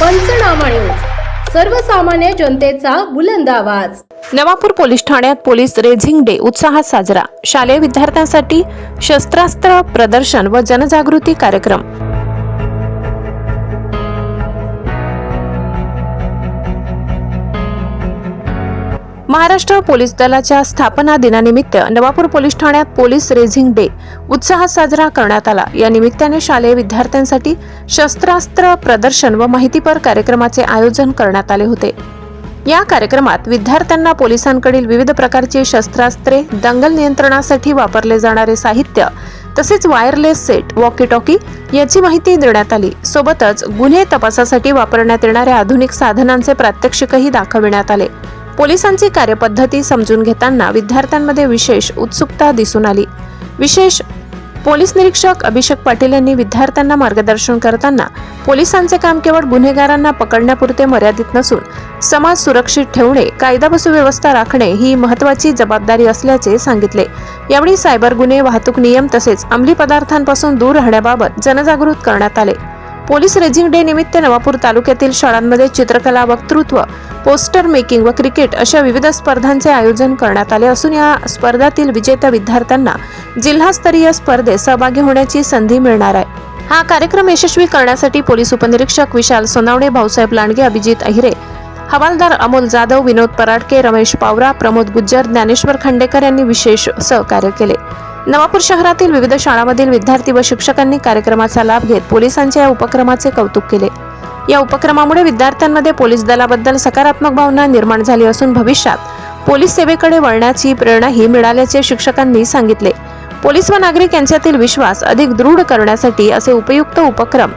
पंचनामा न्यूज. सर्वसामान्य जनतेचा बुलंद आवाज. नवापूर पोलीस ठाण्यात पोलीस रेझिंग डे उत्साहात साजरा. शालेय विद्यार्थ्यांसाठी शस्त्रास्त्र प्रदर्शन व जनजागृती कार्यक्रम. महाराष्ट्र पोलीस दलाच्या स्थापना दिनानिमित्त नवापूर पोलीस ठाण्यात पोलीस रेझिंग डे उत्साहात साजरा करण्यात आला. या निमित्ताने शालेय विद्यार्थ्यांसाठी शस्त्रास्त्र प्रदर्शन व माहितीपर कार्यक्रमाचे आयोजन करण्यात आले होते. या कार्यक्रमात विद्यार्थ्यांना पोलिसांकडील विविध प्रकारची शस्त्रास्त्रे दंगल नियंत्रणासाठी वापरले जाणारे साहित्य तसेच वायरलेस सेट वॉकी टॉकी याची माहिती देण्यात आली. सोबतच गुन्हे तपासासाठी वापरण्यात येणाऱ्या आधुनिक साधनांचे प्रात्यक्षिकही दाखविण्यात आले. पोलिसांची कार्यपद्धती समजून घेताना विद्यार्थ्यांमध्ये विशेष उत्सुकता दिसून आली. विशेष पोलीस निरीक्षक अभिषेक पाटील यांनी विद्यार्थ्यांना मार्गदर्शन करताना पोलिसांचे काम केवळ गुन्हेगारांना पकडण्यापुरते मर्यादित नसून समाज सुरक्षित ठेवणे कायदा व सुव्यवस्था राखणे ही महत्वाची जबाबदारी असल्याचे सांगितले. यावेळी सायबर गुन्हे वाहतूक नियम तसेच अंमली पदार्थांपासून दूर राहण्याबाबत जनजागृत करण्यात आले. पोलीस रेझिंग डे निमित्त नवापूर तालुक्यातील शाळांमध्ये चित्रकला वक्तृत्व पोस्टर मेकिंग व क्रिकेट अशा विविध स्पर्धांचे आयोजन करण्यात आले असून या स्पर्धातील विजेत्या विद्यार्थ्यांना जिल्हास्तरीय स्पर्धेत सहभागी होण्याची संधी मिळणार आहे. हा कार्यक्रम यशस्वी करण्यासाठी पोलीस उपनिरीक्षक विशाल सोनावणे भाऊसाहेब लांडगे अभिजित अहिरे हवालदार अमोल जाधव विनोद पराडके रमेश पावरा प्रमोद गुज्जर ज्ञानेश्वर खंडेकर यांनी विशेष सहकार्य केले. नवापूर शहरातील विविध शाळांमधील विद्यार्थी व शिक्षकांनी कार्यक्रमाचा लाभ घेत पोलिसांच्या या उपक्रमाचे कौतुक केले. या उपक्रमामुळे विद्यार्थ्यांमध्ये पोलीस दलाबद्दल सकारात्मक भावना निर्माण झाली असून भविष्यात पोलीस सेवेकडे वळण्याची प्रेरणाही मिळाल्याचे शिक्षकांनी सांगितले. पोलीस व नागरिक यांच्यातील विश्वास अधिक दृढ करण्यासाठी असे उपयुक्त उपक्रम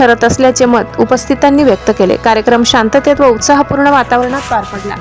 ठरत असल्याचे मत उपस्थितांनी व्यक्त केले. कार्यक्रम शांततेत व उत्साहपूर्ण वातावरणात पार पडला.